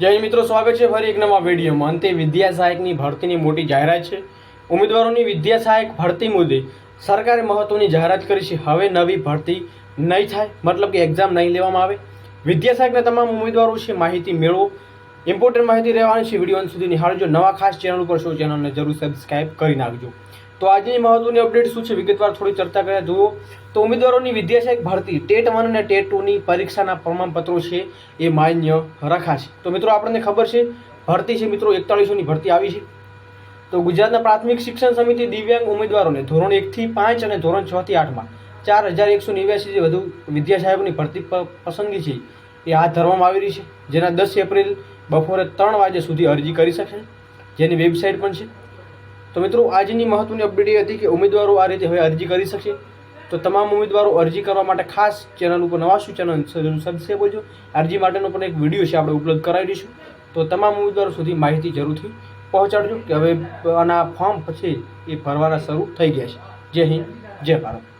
જય મિત્રો, સ્વાગત છે ફરી એક નવા વિડીયોમાં. અંતે વિદ્યા સહાયકની ભરતીની મોટી જાહેરાત છે. ઉમેદવારોની વિદ્યા સહાયક ભરતી મુદ્દે સરકારે મહત્વની જાહેરાત કરી છે. હવે નવી ભરતી નહીં થાય, મતલબ કે એક્ઝામ નહીં લેવામાં આવે. વિદ્યા સહાયકના તમામ ઉમેદવારો છે માહિતી મેળવો. ઇમ્પોર્ટન્ટ માહિતી રહેવાની છે. વીડિયો અંત સુધી નિહાળજો. નવા ખાસ ચેનલ ઉપર છો ચેનલને જરૂર સબસ્ક્રાઇબ કરી નાખજો. તો આજની મહત્વની અપડેટ શું છે? વિગતવાર થોડી ચર્ચા કર્યા જુઓ, તો ઉમેદવારોની વિદ્યાશાયક ભરતી. ટેટ વન અને ટેટ ટુની પરીક્ષાના પ્રમાણપત્રો છે એ માન્ય રખાશે. તો મિત્રો, આપણને ખબર છે, ભરતી છે મિત્રો એકતાળીસોની ભરતી આવી છે. તો ગુજરાતના પ્રાથમિક શિક્ષણ સમિતિ દિવ્યાંગ ઉમેદવારોને ધોરણ એકથી પાંચ અને ધોરણ છથી આઠમાં ચાર હજાર એકસો નેવ્યાસી વધુ વિદ્યાશાયકોની ભરતી પસંદગી છે. એ હાથ ધરવામાં આવી રહી છે, જેના દસ એપ્રિલ બપોરે ત્રણ વાગ્યા સુધી અરજી કરી શકશે જેની વેબસાઇટ પણ છે. તો મિત્રો, આજની મહત્વની અપડેટ એ હતી કે ઉમેદવારો આ રીતે હવે અરજી કરી શકશે. તો તમામ ઉમેદવારો અરજી કરવા માટે ખાસ ચેનલ ઉપર નવા શું ચેનલ સબસ્ક્રાઈબ કરજો. અરજી માટેનો પણ એક વીડિયો છે, આપણે ઉપલબ્ધ કરાવી દઈશું. તો તમામ ઉમેદવારો સુધી માહિતી જરૂરથી પહોંચાડજો, કે હવે આના ફોર્મ પછી એ ભરવાના શરૂ થઈ ગયા છે. જય હિન્દ, જય ભારત.